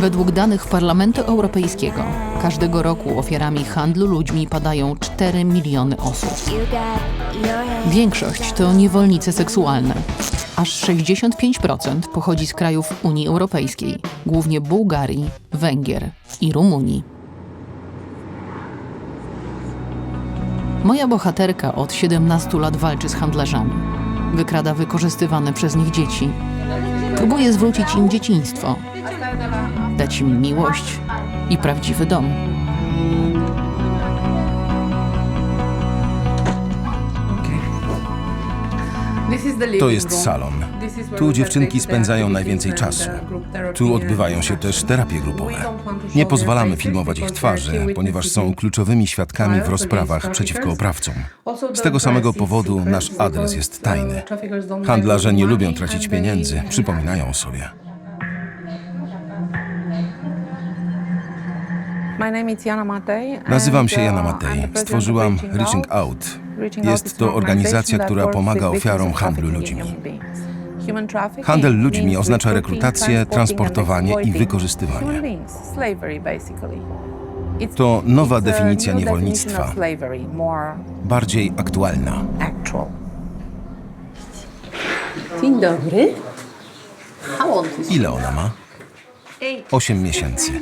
Według danych Parlamentu Europejskiego każdego roku ofiarami handlu ludźmi padają 4 miliony osób. Większość to niewolnice seksualne. Aż 65% pochodzi z krajów Unii Europejskiej, głównie Bułgarii, Węgier i Rumunii. Moja bohaterka od 17 lat walczy z handlarzami. Wykrada wykorzystywane przez nich dzieci. Próbuje zwrócić im dzieciństwo, dać im miłość i prawdziwy dom. To jest salon. Tu dziewczynki spędzają najwięcej czasu. Tu odbywają się też terapie grupowe. Nie pozwalamy filmować ich twarzy, ponieważ są kluczowymi świadkami w rozprawach przeciwko oprawcom. Z tego samego powodu nasz adres jest tajny. Handlarze nie lubią tracić pieniędzy, przypominają sobie. Nazywam się Jana Matej. Stworzyłam Reaching Out. Jest to organizacja, która pomaga ofiarom handlu ludźmi. Handel ludźmi oznacza rekrutację, transportowanie i wykorzystywanie. To nowa definicja niewolnictwa, bardziej aktualna. Dzień dobry. How old is Ile ona ma? Osiem miesięcy.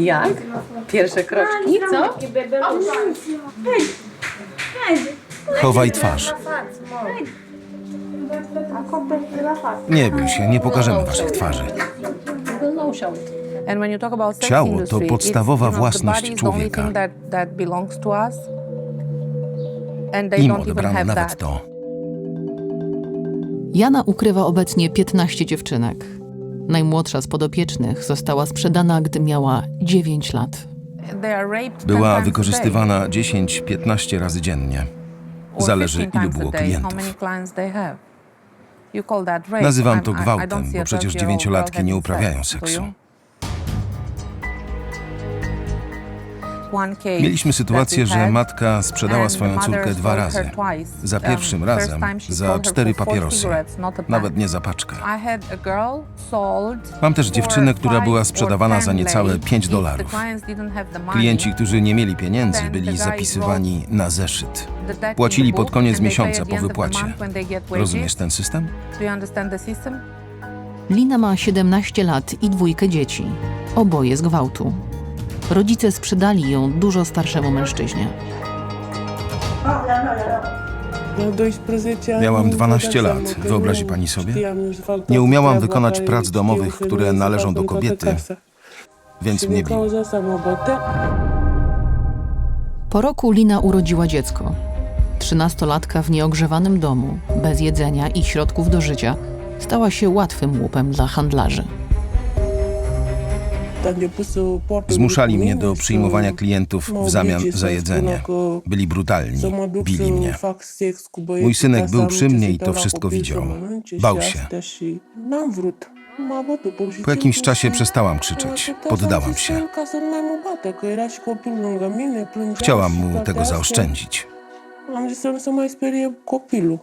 Jak? Pierwsze kroczki, co? Chowaj twarz. Nie bój się, nie pokażemy waszych twarzy. Ciało to podstawowa własność człowieka. Im odebrano nawet to. Jana ukrywa obecnie 15 dziewczynek. Najmłodsza z podopiecznych została sprzedana, gdy miała 9 lat. Była wykorzystywana 10-15 razy dziennie. Zależy, ilu było klientów. Nazywam to gwałtem, bo przecież dziewięciolatki nie uprawiają seksu. Mieliśmy sytuację, że matka sprzedała swoją córkę dwa razy. Za pierwszym razem za cztery papierosy, nawet nie za paczkę. Mam też dziewczynę, która była sprzedawana za niecałe 5 dolarów. Klienci, którzy nie mieli pieniędzy, byli zapisywani na zeszyt. Płacili pod koniec miesiąca po wypłacie. Rozumiesz ten system? Lina ma 17 lat i dwójkę dzieci. Oboje z gwałtu. Rodzice sprzedali ją dużo starszemu mężczyźnie. Miałam 12 lat. Wyobrazi pani sobie? Nie umiałam wykonać prac domowych, które należą do kobiety, więc mnie bił. Po roku Lina urodziła dziecko. Trzynastolatka w nieogrzewanym domu, bez jedzenia i środków do życia, stała się łatwym łupem dla handlarzy. Zmuszali mnie do przyjmowania klientów w zamian za jedzenie. Byli brutalni, bili mnie. Mój synek był przy mnie i to wszystko widział. Bał się. Po jakimś czasie przestałam krzyczeć. Poddałam się. Chciałam mu tego zaoszczędzić. Am zis să nu se mai sperie copilul.